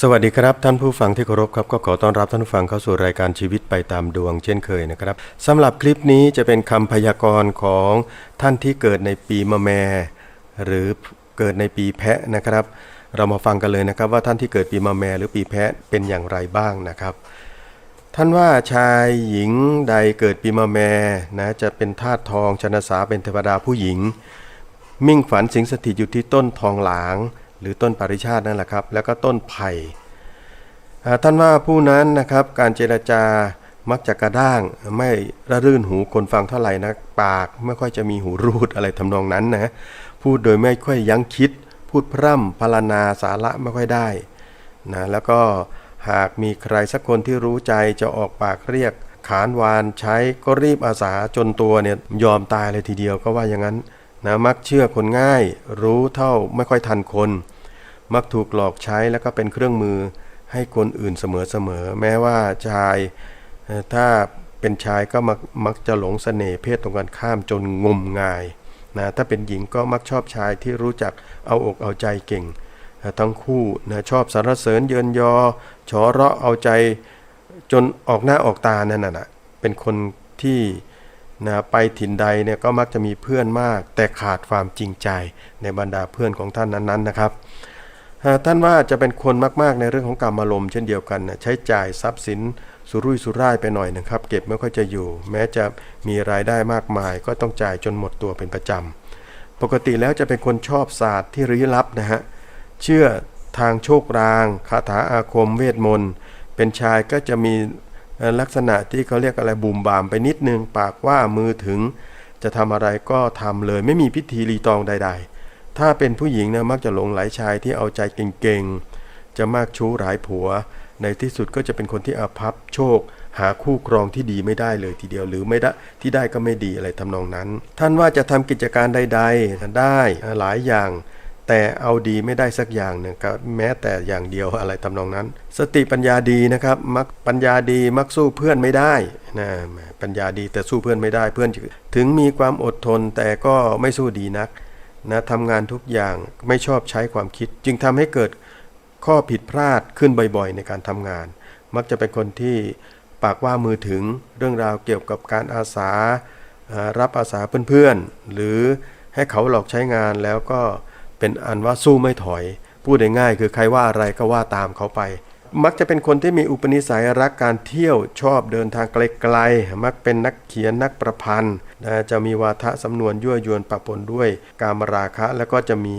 สวัสดีครับท่านผู้ฟังที่เคารพครับก็ขอต้อนรับท่านผู้ฟังเข้าสู่รายการชีวิตไปตามดวงเช่นเคยนะครับสำหรับคลิปนี้จะเป็นคำพยากรณ์ของท่านที่เกิดในปีมะแม หรือเกิดในปีแพะนะครับ เรามาฟังกันเลยนะครับว่าท่านที่เกิดปีมะแม หรือปีแพะเป็นอย่างไรบ้างนะครับ ท่านว่าชายหญิงใดเกิดปีมะแมนะจะเป็นธาตุทองชนะสาเป็นเทวดาผู้หญิง มิ่งฝันสิงสถิตอยู่ที่ต้นทองหลาง หรือต้นปริชาตินั่นแหละครับ แล้วก็ต้นไผ่ท่านว่าผู้นั้นนะครับการเจรจามักจะกระด้างไม่ระรื่นหูคนฟังเท่าไหร่นะปากไม่ค่อยจะมีหูรูดอะไรทำนองนั้นนะพูดโดยไม่ค่อยยั้งคิด พูดพร่ำพรรณนาสาระไม่ค่อยได้นะแล้วก็หากมีใครสักคนที่รู้ใจจะออกปากเรียกขานวานใช้ก็รีบอาสาจนตัวเนี่ยยอมตายเลยทีเดียวก็ว่าอย่างนั้น นะมักเชื่อคนง่าย รู้เท่าไม่ค่อยทันคน มักถูกหลอกใช้แล้วก็เป็นเครื่องมือให้คนอื่นเสมอๆแม้ว่าชายถ้าเป็นชายก็มักมักจะหลงเสน่ห์เพศตรงกันข้ามจนงมงายนะถ้าเป็นหญิงก็มักชอบชายที่รู้จักเอาอกเอาใจเก่งนะทั้งคู่นะชอบสรรเสริญเยินยอฉอเราะเอาใจจนออกหน้าออกตานั่นน่ะเป็นคนที่ นะไปถิ่นใดเนี่ยก็มักจะมีเพื่อนมาก แต่ขาดความจริงใจในบรรดาเพื่อนของท่านนั้นๆนะครับท่านว่าจะเป็นคนมากๆในเรื่องของการอารมณ์เช่นเดียวกันนะใช้จ่ายทรัพย์สินสุรุ่ยสุร่ายไปหน่อยนะครับ เก็บไม่ค่อยจะอยู่ แม้จะมีรายได้มากมาย ก็ต้องจ่ายจนหมดตัวเป็นประจำปกติแล้วจะเป็นคนชอบศาสตร์ที่ลี้ลับนะฮะเชื่อทางโชครางคาถาอาคมเวทมนต์เป็นชายก็จะมี ลักษณะที่เขาเรียกอะไรบูมบามไปนิดนึง ปากว่ามือถึง จะทำอะไรก็ทำเลย ไม่มีพิธีรีตองใด ๆ ถ้าเป็นผู้หญิงนี่ยมักจะหลงไหลชายที่เอาใจเก่งๆ จะมากชู้หลายผัว ในที่สุดก็จะเป็นคนที่อาภัพโชค หาคู่ครองที่ดีไม่ได้เลยทีเดียวหรือไม่ได้ที่ได้ก็ไม่ดีอะไรทำนองนั้น ท่านว่าจะทำกิจการใด ๆ ได้หลายอย่าง แต่เอาดีไม่ได้สักอย่างหนึ่งครับแม้แต่อย่างเดียวอะไรทำนองนั้น สติปัญญาดีนะครับมักปัญญาดีมักสู้เพื่อนไม่ได้นะปัญญาดีแต่สู้เพื่อนไม่ได้เพื่อน ถึงมีความอดทนแต่ก็ไม่สู้ดีนักนะทำงานทุกอย่างไม่ชอบใช้ความคิด จึงทำให้เกิดข้อผิดพลาดขึ้นบ่อยๆ ในการทำงาน มักจะเป็นคนที่ปากว่ามือถึงเรื่องราวเกี่ยวกับการอาสาอ่ารับอาสาเพื่อนๆ หรือให้เขาหลอกใช้งานแล้วก็ เป็นอันว่าสู้ไม่ถอย พูดได้ง่ายคือใครว่าอะไรก็ว่าตามเขาไป มักจะเป็นคนที่มีอุปนิสัยรักการเที่ยวชอบเดินทางไกลๆ มักเป็นนักเขียนนักประพันธ์นะจะมีวาทะสำนวนยั่วยวนปะปนด้วยการมราคะ แล้วก็จะมี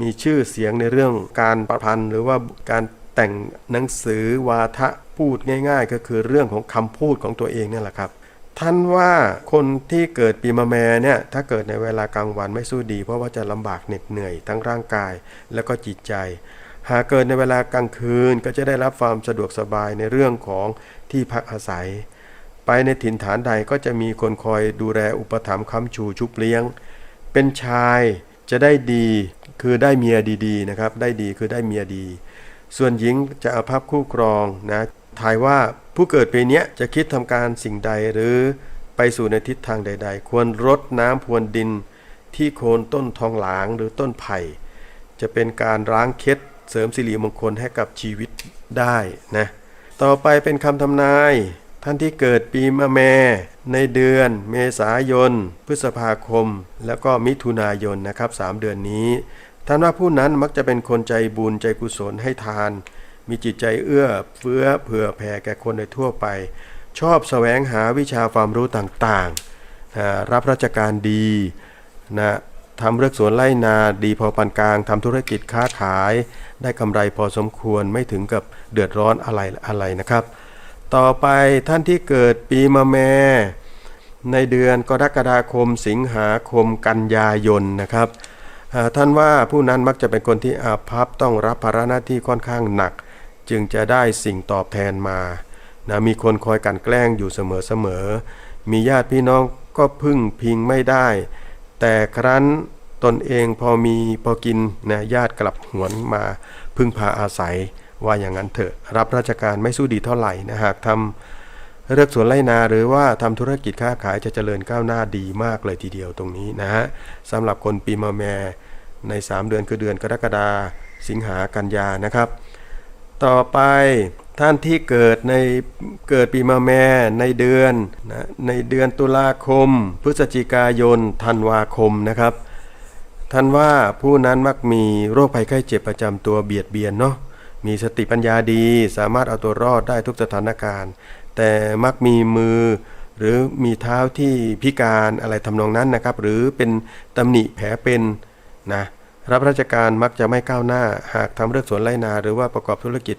มีชื่อเสียงในเรื่องการประพันธ์ หรือว่าการแต่งหนังสือวาทะพูดง่าย ๆ ก็คือเรื่องของคำพูดของตัวเองนี่แหละครับ ท่านว่าคนที่เกิดปีมะแม่เนี่ยถ้าเกิดในเวลากลางวันไม่สู้ดี เพราะว่าจะลำบากเหน็ดเหนื่อยทั้งร่างกายแล้วก็จิตใจ หากเกิดในเวลากลางคืนก็จะได้รับความสะดวกสบายในเรื่องของที่พักอาศัย ไปในถิ่นฐานใดก็จะมีคนคอยดูแลอุปถัมภ์ค้ำชูชุบเลี้ยง เป็นชายจะได้ดีคือได้เมียดีๆนะครับได้ดีคือได้เมียดี ส่วนหญิงจะอาภัพคู่ครองนะ ทายว่าผู้เกิดปีนี้จะคิดทำการสิ่งใดหรือไปสู่ในทิศทางใด ๆ ควรรดน้ำพรวนดิน ที่โคนต้นทองหลางหรือต้นไผ่ จะเป็นการล้างเคล็ดเสริมสิริมงคลให้กับชีวิตได้นะต่อไปเป็นคำทำนาย ท่านที่เกิดปีมะแม ในเดือน เมษายน พฤษภาคม แล้วก็มิถุนายนนะครับสามเดือนนี้ ท่านว่าผู้นั้นมักจะเป็นคนใจบุญใจกุศลให้ทาน มีจิตใจเอื้อเฟื้อเผื่อแผ่แก่คนโดยทั่วไป ชอบแสวงหาวิชาความรู้ต่างๆอ่ารับราชการดีนะทำเรื่องสวนไร่นาดีพอปานกลางทำธุรกิจค้าขาย ได้กำไรพอสมควรไม่ถึงกับเดือดร้อนอะไรอะไรนะครับ ต่อไปท่านที่เกิดปีมะแม่ในเดือนกรกฎาคมสิงหาคมกันยายนนะครับท่านว่าผู้นั้นมักจะเป็นคนที่อาภัพต้องรับภาระหน้าที่ค่อนข้างหนัก จึงจะได้สิ่งตอบแทนมานะมีคนคอยกันแกล้งอยู่เสมอๆมีญาติพี่น้องก็พึ่งพิงไม่ได้ แต่ครั้นตนเองพอมีพอกินนะญาติกลับหวนมาพึ่งพาอาศัยว่าอย่างนั้นเถอะ รับราชการไม่สู้ดีเท่าไหร่นะหากทำเลือกสวนไร่นาหรือว่าทำธุรกิจค้าขายจะเจริญก้าวหน้าดีมากเลยทีเดียวตรงนี้นะฮะสำหรับคนปีมะแมใน 3 เดือนคือเดือนกรกฎาสิงหากันยานะครับ ต่อไปท่านที่เกิดในเกิดปีมะแม่ในเดือนนะในเดือนตุลาคม พฤศจิกายนธันวาคมนะครับท่านว่าผู้นั้นมักมีโรคภัยไข้เจ็บประจำตัวเบียดเบียนเนาะมีสติปัญญาดีสามารถเอาตัวรอดได้ทุกสถานการณ์ แต่มักมีมือ หรือมีเท้าที่พิการอะไรทำนองนั้นนะครับ หรือเป็นตำหนิแผลเป็นนะ รับราชการมักจะไม่ก้าวหน้า หากทำเรื่องสวนไร่นา หรือว่าประกอบธุรกิจ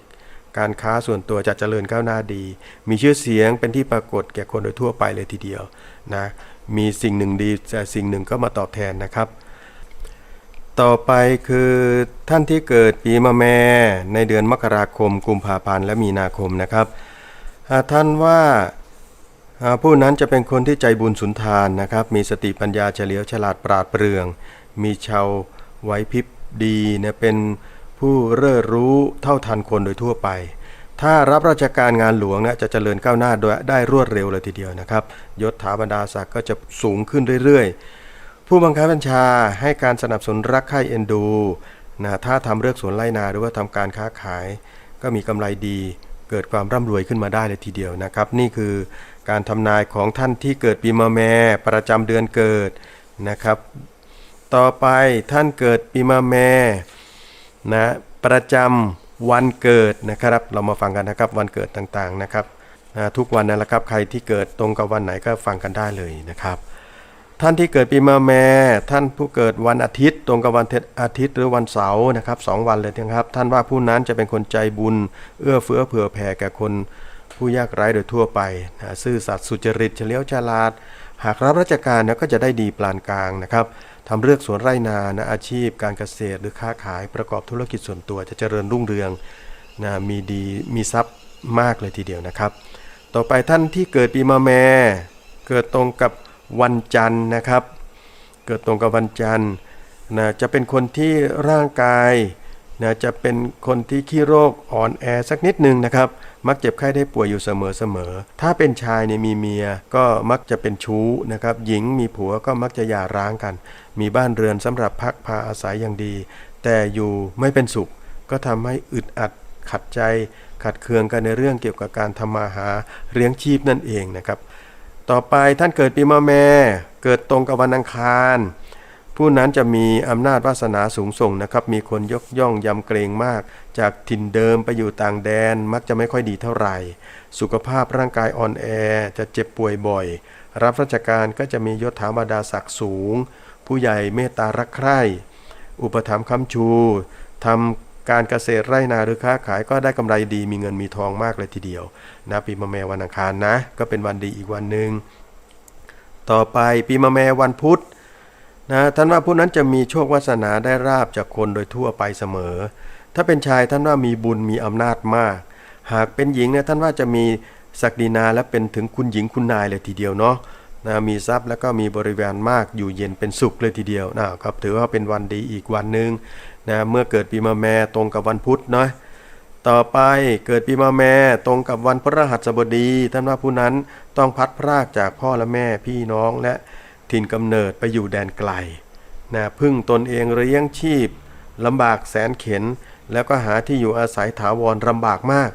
การค้าส่วนตัวจะเจริญก้าวหน้าดี มีชื่อเสียงเป็นที่ปรากฏแก่คนโดยทั่วไปเลยทีเดียวนะมีสิ่งหนึ่งดีแต่สิ่งหนึ่งก็มาตอบแทนนะครับ ต่อไปคือท่านที่เกิดปีมะแม่ในเดือนมกราคมกุมภาพันธ์และมีนาคมนะครับท่านว่าอ่าผู้นั้นจะเป็นคนที่ใจบุญสุนทานนะครับ มีสติปัญญาเฉลียวฉลาดปราดเปรื่อง มีชาว ไหวพริบดีเนี่ยเป็นผู้เร่อรู้เท่าทันคนโดยทั่วไป ถ้ารับราชการงานหลวงนี่ยจะเจริญก้าวหน้าโดยได้รวดเร็วเลยทีเดียวนะครับยศถาบรรดาศักดิ์ก็จะสูงขึ้นเรื่อยๆ ผู้บังคับบัญชาให้การสนับสนุนรักใคร่เอ็นดูนะถ้าทำเรื่องสวนไร่นาหรือว่าทำการค้าขาย ก็มีกำไรดีเกิดความร่ำรวยขึ้นมาได้เลยทีเดียวนะครับ นี่คือการทำนายของท่านที่เกิดปีมะแม่ประจำเดือนเกิดนะครับ ต่อไปท่านเกิดปีมะแม่นะประจำวันเกิดนะครับ เรามาฟังกันนะครับวันเกิดต่างๆนะครับนะทุกวันนั่นแหละครับใครที่เกิดตรงกับวันไหนก็ฟังกันได้เลยนะครับ ท่านที่เกิดปีมะแม่ท่านผู้เกิดวันอาทิตย์ ตรงกับวันอาทิตย์หรือวันเสาร์นะครับสองวันเลยนะครับ ท่านว่าผู้นั้นจะเป็นคนใจบุญ เอื้อเฟื้อเผื่อแผ่แก่คนผู้ยากไร้โดยทั่วไปนะซื่อสัตย์สุจริตเฉลียวฉลาด หากรับราชการนะก็จะได้ดีปานกลางนะครับ ทำเลือกสวนไร่นานะอาชีพ การเกษตรหรือค้าขายประกอบธุรกิจส่วนตัวจะเจริญรุ่งเรืองนะมีดีมีทรัพย์มากเลยทีเดียวนะครับ ต่อไปท่านที่เกิดปีมะแม่เกิดตรงกับวันจันทร์นะครับ เกิดตรงกับวันจันทร์นะจะเป็นคนที่ร่างกาย นะจะเป็นคนที่ขี้โรคอ่อนแอสักนิดหนึ่งนะครับ มักเจ็บไข้ได้ป่วยอยู่เสมอๆ ถ้าเป็นชายเนี่ยมีเมียก็มักจะเป็นชู้นะครับ หญิงมีผัวก็มักจะหย่าร้างกัน มีบ้านเรือนสำหรับพักพาอาศัยอย่างดี แต่อยู่ไม่เป็นสุข ก็ทำให้อึดอัดขัดใจ ขัดเคืองกันในเรื่องเกี่ยวกับการทำมาหาเลี้ยงชีพนั่นเองนะครับ ต่อไปท่านเกิดปีมะแม่ เกิดตรงกับวันอังคาร ผู้นั้นจะมีอำนาจวาสนาสูงส่งนะครับ มีคนยกย่องยำเกรงมาก จากถิ่นเดิมไปอยู่ต่างแดนมักจะไม่ค่อยดีเท่าไหร่ สุขภาพร่างกายอ่อนแอจะเจ็บป่วยบ่อย รับราชการก็จะมียศถาบรรดาศักดิ์สูง ผู้ใหญ่เมตตารักใคร่ อุปถัมภ์ค้ำชูทำการเกษตรไร่นาหรือค้าขายก็ได้กำไรดีมีเงินมีทองมากเลยทีเดียวนะปีมะแมวันอังคารนะ ก็เป็นวันดีอีกวันหนึ่งต่อไปปีมะแมวันพุธ นะท่านว่าผู้นั้นจะมีโชควาสนาได้ราบจากคนโดยทั่วไปเสมอ ถ้าเป็นชายท่านว่ามีบุญมีอำนาจมาก หากเป็นหญิงเนี่ยท่านว่าจะมีศักดินาและเป็นถึงคุณหญิงคุณนายเลยทีเดียวเนาะนะมีทรัพย์แล้วก็มีบริวารมากอยู่เย็นเป็นสุขเลยทีเดียวนะครับถือว่าเป็นวันดีอีกวันหนึ่งนะเมื่อเกิดปีมะแม่ตรงกับวันพุธเนาะต่อไปเกิดปีมะแม่ตรงกับวันพฤหัสบดีท่านว่าผู้นั้นต้องพัดพรากจากพ่อและแม่พี่น้องและ ถิ่นกำเนิดไปอยู่แดนไกลนะพึ่งตนเองเลี้ยงชีพลำบากแสนเข็น แล้วก็หาที่อยู่อาศัยถาวรลำบากมาก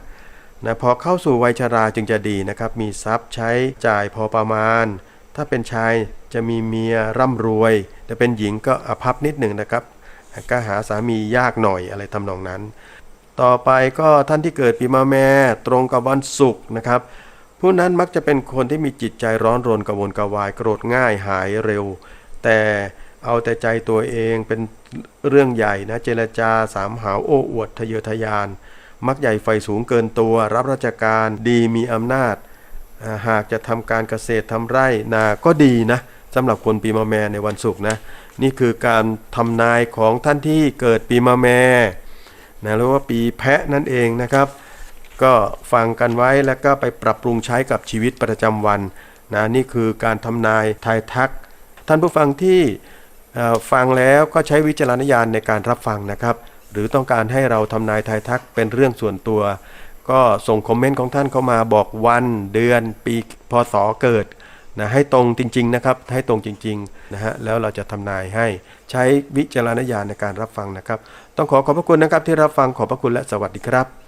นะพอเข้าสู่วัยชราจึงจะดีนะครับ มีทรัพย์ใช้จ่ายพอประมาณ ถ้าเป็นชายจะมีเมียร่ำรวย แต่เป็นหญิงก็อภัพนิดหนึ่งนะครับ ก็หาสามียากหน่อยอะไรทำนองนั้น ต่อไปก็ท่านที่เกิดปีมะแม่ตรงกับวันศุกร์นะครับ ผู้นั้นมักจะเป็นคนที่มีจิตใจร้อนรนกระวนกระวายโกรธง่ายหายเร็ว แต่เอาแต่ใจตัวเองเป็นเรื่องใหญ่นะเจรจาสามหาวโอ้อวดทะเยอทะยาน มักใหญ่ไฟสูงเกินตัว รับราชการดีมีอำนาจ หากจะทำการเกษตรทำไร่นาก็ดีนะสำหรับคนปีมะแม่ในวันศุกร์นะนี่คือการทำนายของท่านที่เกิดปีมะแม่นะหรือว่าปีแพะนั่นเองนะครับ ก็ฟังกันไว้แล้วก็ไปปรับปรุงใช้กับชีวิตประจำวันนะนี่คือการทำนายทายทัก ท่านผู้ฟังที่ฟังแล้วก็ใช้วิจารณญาณในการรับฟังนะครับ หรือต้องการให้เราทำนายทายทักเป็นเรื่องส่วนตัว ก็ส่งคอมเมนต์ของท่านเข้ามาบอกวันเดือนปีพศเกิดนะให้ตรงจริง ๆ นะครับ ให้ตรงจริงๆนะฮะแล้วเราจะทำนายให้ใช้วิจารณญาณในการรับฟังนะครับ ต้องขอขอบพระคุณนะครับที่รับฟังขอบพระคุณและสวัสดีครับ